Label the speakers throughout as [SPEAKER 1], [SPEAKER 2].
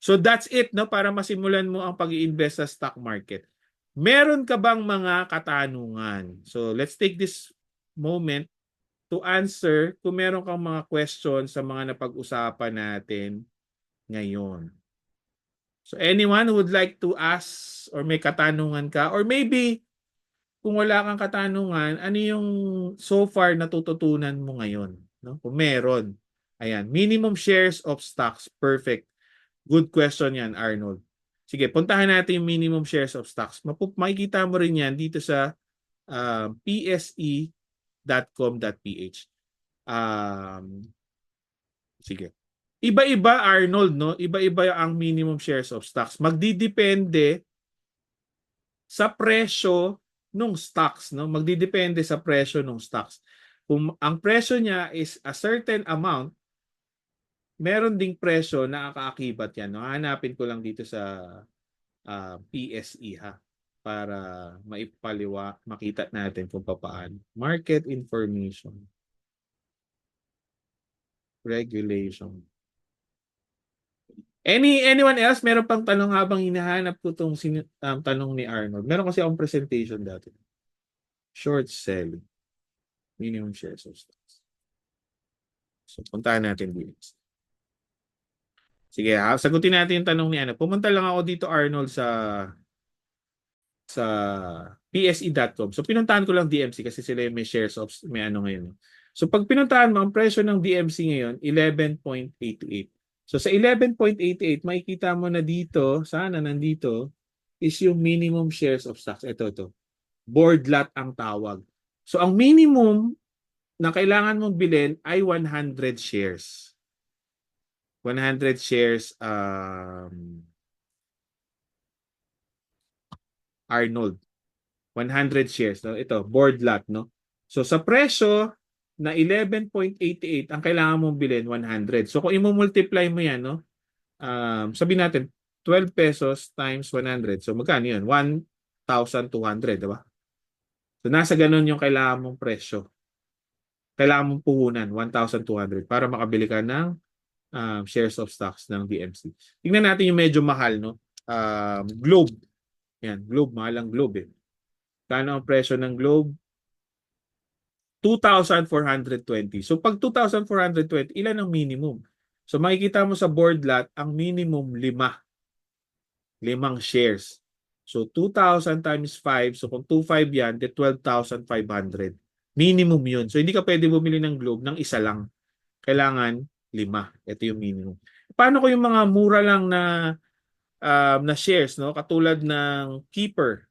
[SPEAKER 1] So that's it no para masimulan mo ang pag-iinvest sa stock market. Meron ka bang mga katanungan? So let's take this moment to answer kung meron kang mga questions sa mga napag-usapan natin ngayon. So anyone who would like to ask or may katanungan ka or maybe kung wala kang katanungan, ano yung so far natututunan mo ngayon? No? Kung meron. Ayan, minimum shares of stocks. Perfect. Good question yan, Arnold. Sige, puntahan natin yung minimum shares of stocks. Mapup makikita mo rin yan dito sa uh, pse.com.ph. Um, sige. Iba-iba, Arnold, no? Iba-iba ang minimum shares of stocks. Magdidepende sa presyo nung stocks, no? Magdidepende sa presyo nung stocks. Kung ang presyo niya is a certain amount, meron ding presyo na kaakibat yan. No? Hanapin ko lang dito sa uh, PSE ha para maipaliwa, makita natin kung paano. Market information. Regulation. Any anyone else meron pang tanong habang hinahanap ko tong sin, um, tanong ni Arnold. Meron kasi akong presentation dati. Short selling. Minimum shares of stocks. So puntahan natin dito. Sige, ha? sagutin natin yung tanong ni ano. Pumunta lang ako dito Arnold sa sa pse.com. So pinuntahan ko lang DMC kasi sila yung may shares of may ano ngayon. So pag pinuntahan mo ang presyo ng DMC ngayon 11.88. So sa 11.88, makikita mo na dito, sana nandito, is yung minimum shares of stocks. Ito, ito. Board lot ang tawag. So ang minimum na kailangan mong bilhin ay 100 shares. 100 shares um, Arnold. 100 shares. No? Ito, board lot. No? So sa presyo, na 11.88 ang kailangan mong bilhin 100. So kung i-multiply mo yan, no? Um, sabi natin 12 pesos times 100. So magkano 'yun? 1,200, di ba? So nasa ganun yung kailangan mong presyo. Kailangan mong puhunan 1,200 para makabili ka ng um, shares of stocks ng DMC. Tingnan natin yung medyo mahal, no? Um, Globe. Yan, Globe, mahal ang Globe eh. Kano ang presyo ng Globe? 2,420. So pag 2,420, ilan ang minimum? So makikita mo sa board lot, ang minimum lima. Limang shares. So 2,000 times 5. So kung 2,500 yan, de 12,500. Minimum yun. So hindi ka pwede bumili ng globe ng isa lang. Kailangan lima. Ito yung minimum. Paano ko yung mga mura lang na uh, na shares, no? Katulad ng Keeper.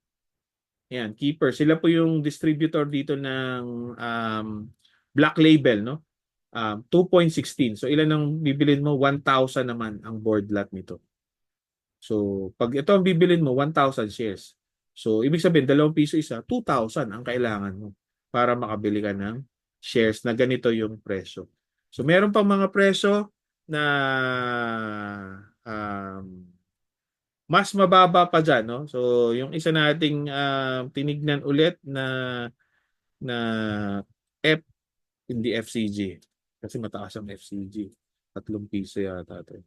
[SPEAKER 1] Yan, Keeper. Sila po yung distributor dito ng um, Black Label, no? Um, 2.16. So ilan ang bibilin mo? 1,000 naman ang board lot nito. So pag ito ang bibilin mo, 1,000 shares. So ibig sabihin, 2 piso isa, 2,000 ang kailangan mo para makabili ka ng shares na ganito yung presyo. So meron pang mga presyo na um, mas mababa pa dyan. No? So, yung isa nating uh, tinignan ulit na na F hindi FCG. Kasi mataas ang FCG. Tatlong piso yata ito.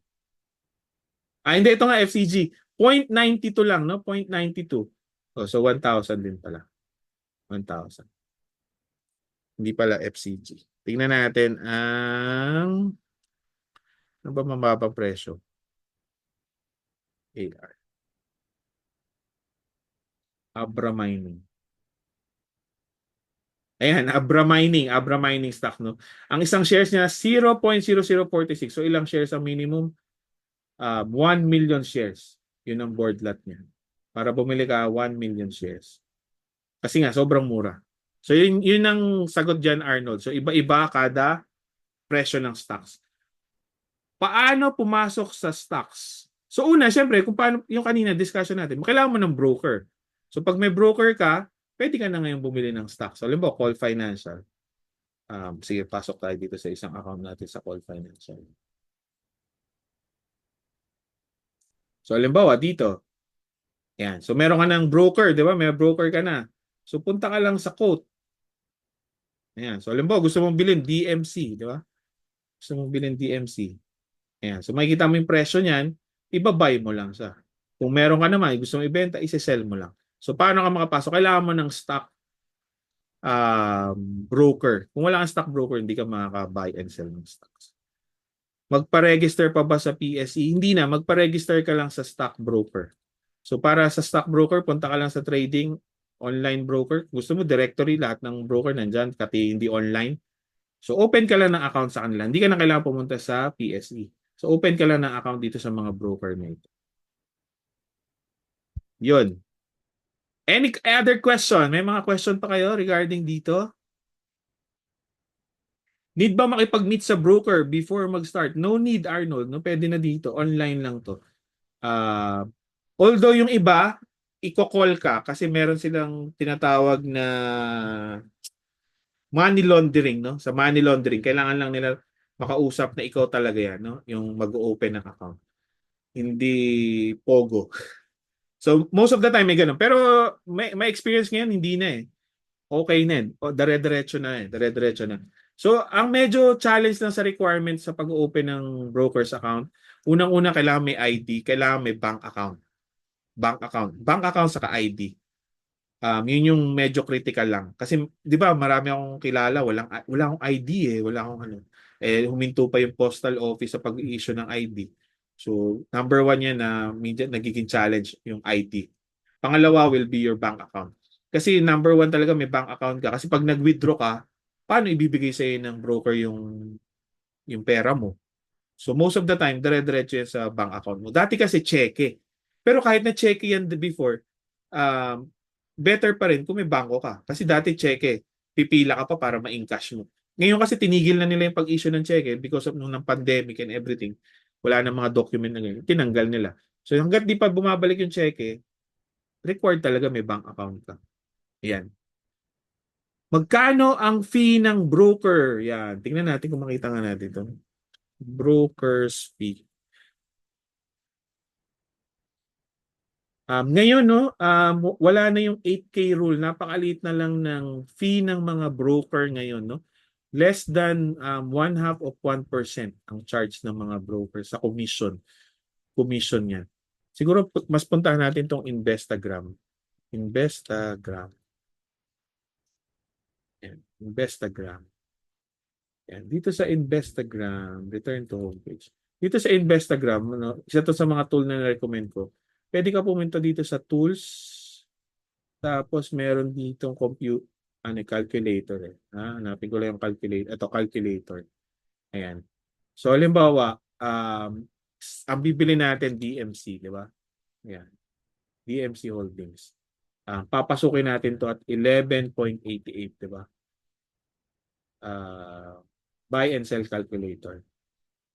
[SPEAKER 1] Ah, hindi. Ito nga FCG. 0.92 lang, no? 0.92. Oh, so, 1,000 din pala. 1,000. Hindi pala FCG. Tingnan natin ang ano ba mababang presyo? AR. Abra Mining. Ayan, Abra Mining, Abra Mining stock, no? Ang isang shares niya, 0.0046. So, ilang shares ang minimum? Uh, 1 million shares. Yun ang board lot niya. Para bumili ka, 1 million shares. Kasi nga, sobrang mura. So, yun, yun ang sagot dyan, Arnold. So, iba-iba kada presyo ng stocks. Paano pumasok sa stocks? So una, syempre, kung paano, yung kanina discussion natin, kailangan mo ng broker. So pag may broker ka, pwede ka na ngayon bumili ng stock. So halimbawa, Call Financial. Um, sige, pasok tayo dito sa isang account natin sa Call Financial. So halimbawa, dito. Yan. So meron ka ng broker, di ba? May broker ka na. So punta ka lang sa quote. Ayan. So halimbawa, gusto mong bilhin DMC, di ba? Gusto mong bilhin DMC. Ayan. So makikita mo yung presyo niyan ibabay mo lang siya. Kung meron ka naman, gusto mo ibenta, isi-sell mo lang. So, paano ka makapasok? Kailangan mo ng stock um, broker. Kung wala kang stock broker, hindi ka makaka-buy and sell ng stocks. Magpa-register pa ba sa PSE? Hindi na, magpa-register ka lang sa stock broker. So para sa stock broker, punta ka lang sa trading, online broker. Gusto mo directory, lahat ng broker nandyan, pati hindi online. So open ka lang ng account sa kanila. Hindi ka na kailangan pumunta sa PSE. So open ka lang ng account dito sa mga broker na ito. Yun. Any other question? May mga question pa kayo regarding dito? Need ba makipag-meet sa broker before mag-start? No need, Arnold. No, pwede na dito. Online lang to. Ah, although yung iba, i-call ka kasi meron silang tinatawag na money laundering, no? Sa money laundering, kailangan lang nila makausap na ikaw talaga yan, no? Yung mag-open ng account. Hindi pogo. So, most of the time may ganun. Pero may, may experience ngayon, hindi na eh. Okay na eh. O, dire-diretso na eh. Dire-diretso na. So, ang medyo challenge lang sa requirements sa pag-open ng broker's account, unang-una kailangan may ID, kailangan may bank account. Bank account. Bank account saka ID. Um, yun yung medyo critical lang. Kasi, di ba, marami akong kilala, walang, wala akong ID eh, wala akong ano. Eh, huminto pa yung postal office sa pag-issue ng ID. So, number one yan na medyo nagiging challenge yung ID. Pangalawa will be your bank account. Kasi number one talaga may bank account ka. Kasi pag nag-withdraw ka, paano ibibigay sa ng broker yung yung pera mo? So most of the time, dire-diretso sa bank account mo. Dati kasi cheque. Pero kahit na cheque yan before, um, better pa rin kung may bangko ka. Kasi dati cheque, pipila ka pa para ma-encash mo. Ngayon kasi tinigil na nila yung pag-issue ng cheque because of nung ng pandemic and everything. Wala na mga document na ganyan. Tinanggal nila. So hanggat di pa bumabalik yung cheque, required talaga may bank account ka. Yan. Magkano ang fee ng broker? Yan. Tingnan natin kung makita nga natin ito. Broker's fee. Um, ngayon, no, um, wala na yung 8K rule. Napakaliit na lang ng fee ng mga broker ngayon. No? Less than um, one half of 1% ang charge ng mga broker sa commission. Commission yan. Siguro mas puntahan natin tong Investagram. Investagram. Yan. Investagram. Yan. Dito sa Investagram, return to homepage. Dito sa Investagram, ano, isa to sa mga tool na recommend ko. Pwede ka pumunta dito sa tools. Tapos meron ditong compute ano, calculator eh. Ha? Hanapin ko lang yung calculator. Ito, calculator. Ayan. So, halimbawa, um, ang bibili natin DMC, di ba? Ayan. DMC Holdings. Ah, papasukin natin to at 11.88, di ba? Ah, buy and sell calculator.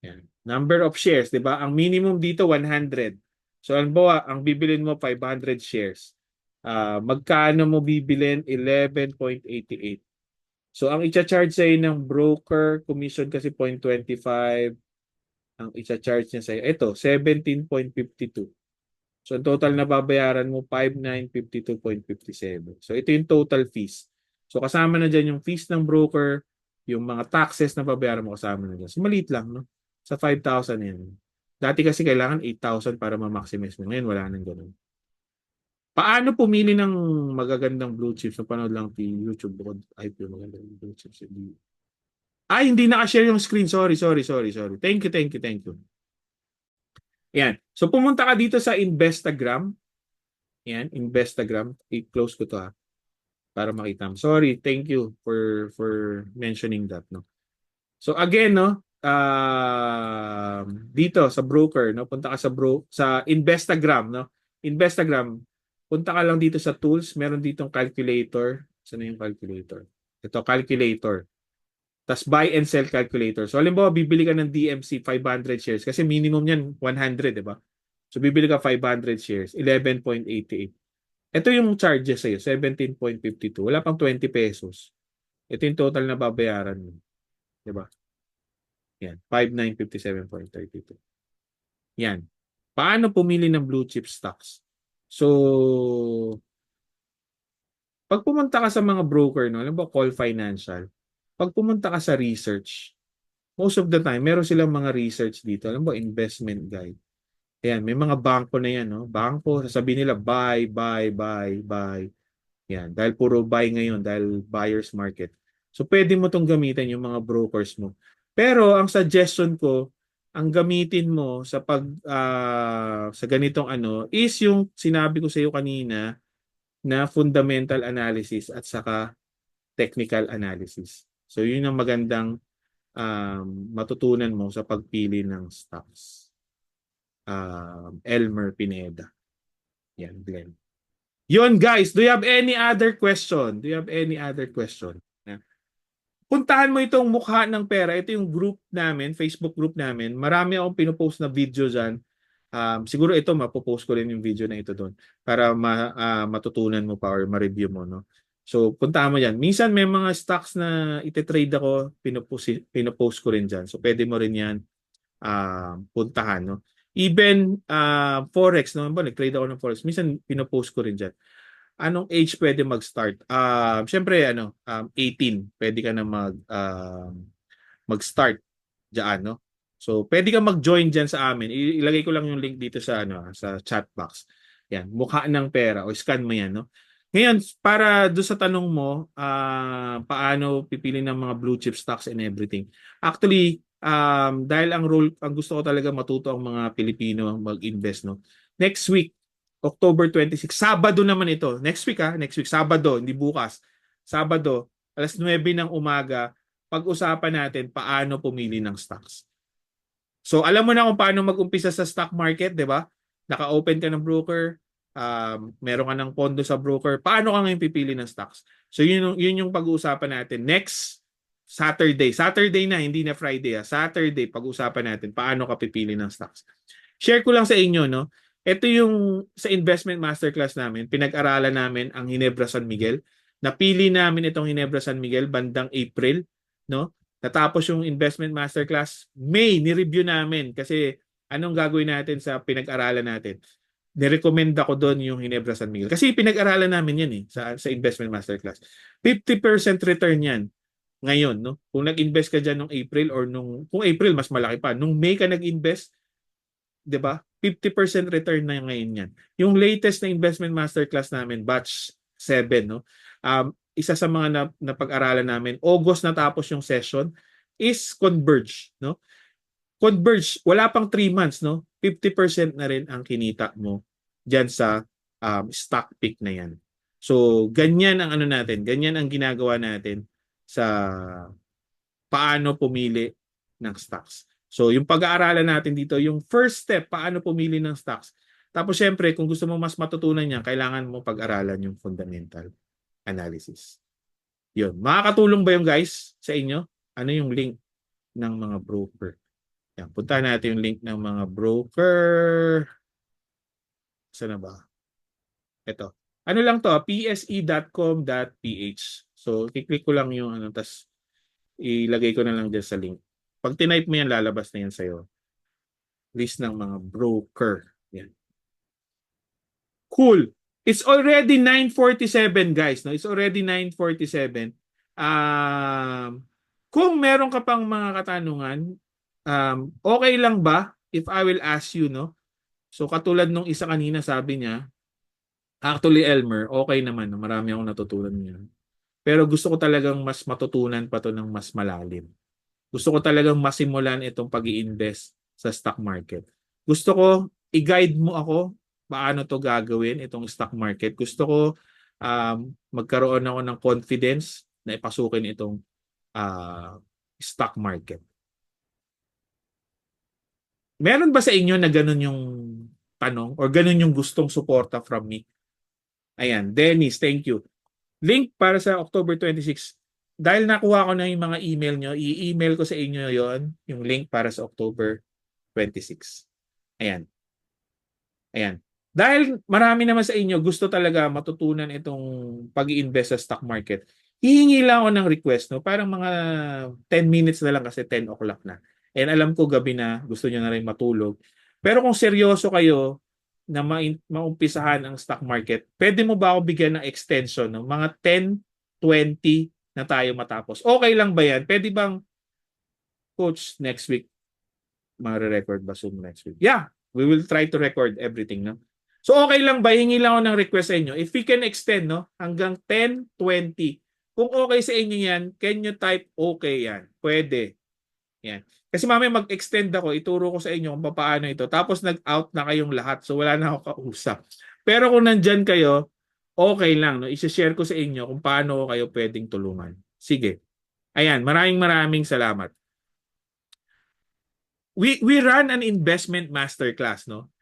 [SPEAKER 1] Ayan. Number of shares, di ba? Ang minimum dito 100. So, halimbawa, ang bibilin mo 500 shares. Ah, magkano mo bibilin? 11.88. So, ang i-charge sa'yo ng broker commission kasi 0.25. Ang i-charge niya sa'yo, ito, 17.52. So, ang total na babayaran mo, 5,952.57. So, ito yung total fees. So, kasama na dyan yung fees ng broker, yung mga taxes na babayaran mo kasama na dyan. So, maliit lang, no? Sa 5,000 yan. Dati kasi kailangan 8,000 para ma-maximize mo. Ngayon, wala nang ganun. Paano pumili ng magagandang blue chips? Napanood lang sa YouTube bukod IPO magandang blue chips. Hindi. Ay, hindi naka-share yung screen. Sorry, sorry, sorry, sorry. Thank you, thank you, thank you. Yan. So pumunta ka dito sa Investagram. Yan, Investagram. I-close ko to ha. Para makita mo. Sorry, thank you for for mentioning that, no. So again, no, um, dito sa broker, no, punta ka sa bro sa Investagram, no. Investagram, punta ka lang dito sa tools, meron ditong calculator. Saan yung calculator? Ito, calculator. Tapos buy and sell calculator. So, halimbawa, bibili ka ng DMC 500 shares kasi minimum yan 100, di ba? So, bibili ka 500 shares, 11.88. Ito yung charges sa'yo, 17.52. Wala pang 20 pesos. Ito yung total na babayaran mo. Di ba? Yan, 5957.32. Yan. Paano pumili ng blue chip stocks? So, pag pumunta ka sa mga broker, no, alam ba, Call Financial, pag pumunta ka sa research, most of the time, meron silang mga research dito. Alam mo, investment guide. Ayan, may mga bangko na yan, no? Bangko, sasabihin nila buy, buy, buy, buy. Yan, dahil puro buy ngayon, dahil buyer's market. So pwede mo tong gamitin yung mga brokers mo. Pero ang suggestion ko, ang gamitin mo sa pag ah, sa ganitong ano is yung sinabi ko sa iyo kanina na fundamental analysis at saka technical analysis. So yun ang magandang um, matutunan mo sa pagpili ng stocks. Um, Elmer Pineda. Yan, Glenn. Yon guys, do you have any other question? Do you have any other question? Puntahan mo itong mukha ng pera. Ito yung group namin, Facebook group namin. Marami akong pinopost na video dyan. Um, siguro ito, mapopost ko rin yung video na ito doon para ma, ah, matutunan mo pa or ma-review mo. No? So, puntahan mo yan. Minsan may mga stocks na ite-trade ako, pinopost, pinopost ko rin dyan. So, pwede mo rin yan ah, puntahan. No? Even ah, Forex, no? Ba, nag-trade ako ng Forex. Minsan pinopost ko rin dyan. Anong age pwede mag-start? Ah, Siyempre, ano, um, 18. Pwede ka na mag, um, mag-start diyan, no? So, pwede ka mag-join diyan sa amin. Ilagay ko lang yung link dito sa ano, ah, sa chat box. Yan, mukha ng pera o scan mo yan, no? Ngayon, para do sa tanong mo, ah, paano pipili ng mga blue chip stocks and everything. Actually, um, dahil ang role, ang gusto ko talaga matuto ang mga Pilipino mag-invest, no? Next week, October 26, Sabado naman ito. Next week ha, next week, Sabado, hindi bukas. Sabado, alas 9 ng umaga, pag-usapan natin paano pumili ng stocks. So, alam mo na kung paano mag-umpisa sa stock market, di ba? Naka-open ka ng broker, um, meron ka ng pondo sa broker, paano ka ngayon pipili ng stocks? So, yun, yun yung pag-uusapan natin. Next Saturday. Saturday na, hindi na Friday. Ha? Saturday, pag-usapan natin paano ka pipili ng stocks. Share ko lang sa inyo, no? Ito yung sa investment masterclass namin, pinag-aralan namin ang Hinebra San Miguel. Napili namin itong Hinebra San Miguel bandang April, no? Natapos yung investment masterclass, May, ni-review namin kasi anong gagawin natin sa pinag-aralan natin. Nirecommend ako doon yung Hinebra San Miguel. Kasi pinag-aralan namin yan eh, sa, sa investment masterclass. 50% return yan ngayon, no? Kung nag-invest ka diyan nung April or nung kung April mas malaki pa, nung May ka nag-invest, 'di ba? 50% return na ngayon yan. Yung latest na investment masterclass namin, batch 7, no? Um, isa sa mga na, napag-aralan namin, August natapos yung session, is Converge, no? Converge, wala pang 3 months, no? 50% na rin ang kinita mo diyan sa um, stock pick na yan. So, ganyan ang ano natin, ganyan ang ginagawa natin sa paano pumili ng stocks. So, yung pag-aaralan natin dito, yung first step, paano pumili ng stocks. Tapos, syempre, kung gusto mo mas matutunan yan, kailangan mo pag-aralan yung fundamental analysis. Yun. Makakatulong ba yung guys sa inyo? Ano yung link ng mga broker? Yan. Punta natin yung link ng mga broker. Saan na ba? Ito. Ano lang to? pse.com.ph. So, kiklik ko lang yung ano, tas ilagay ko na lang dyan sa link. Pag tinype mo yan, lalabas na yan sa'yo. List ng mga broker. Yan. Cool. It's already 9.47 guys. No? It's already 9.47. Um, kung meron ka pang mga katanungan, um, okay lang ba if I will ask you, no? So katulad nung isa kanina sabi niya, actually Elmer, okay naman. Marami akong natutunan niya. Pero gusto ko talagang mas matutunan pa to ng mas malalim. Gusto ko talagang masimulan itong pag invest sa stock market. Gusto ko i-guide mo ako paano to gagawin itong stock market. Gusto ko um, magkaroon ako ng confidence na ipasukin itong ah, stock market. Meron ba sa inyo na ganun yung tanong or ganun yung gustong suporta from me? Ayan, Dennis, thank you. Link para sa October 26. Dahil nakuha ko na yung mga email nyo, i-email ko sa inyo yon yung link para sa October 26. Ayan. Ayan. Dahil marami naman sa inyo gusto talaga matutunan itong pag invest sa stock market, hihingi lang ako ng request, no? Parang mga 10 minutes na lang kasi 10 o'clock na. And alam ko gabi na, gusto nyo na rin matulog. Pero kung seryoso kayo na ma- maumpisahan ang stock market, pwede mo ba ako bigyan ng extension ng mga 10, 20 na tayo matapos? Okay lang ba yan? Pwede bang, coach, next week, mare-record ba Zoom next week? Yeah, We will try to record everything, no? So okay lang ba, hingi lang ako ng request sa inyo. If we can extend, no, hanggang 10, 20. Kung okay sa inyo yan, can you type okay yan? Pwede. Yan. Kasi mamaya mag-extend ako, ituro ko sa inyo kung paano ito. Tapos nag-out na kayong lahat. So wala na ako kausap. Pero kung nandyan kayo, okay lang. No? I-share ko sa inyo kung paano ko kayo pwedeng tulungan. Sige. Ayan, maraming maraming salamat. We we run an investment masterclass, no?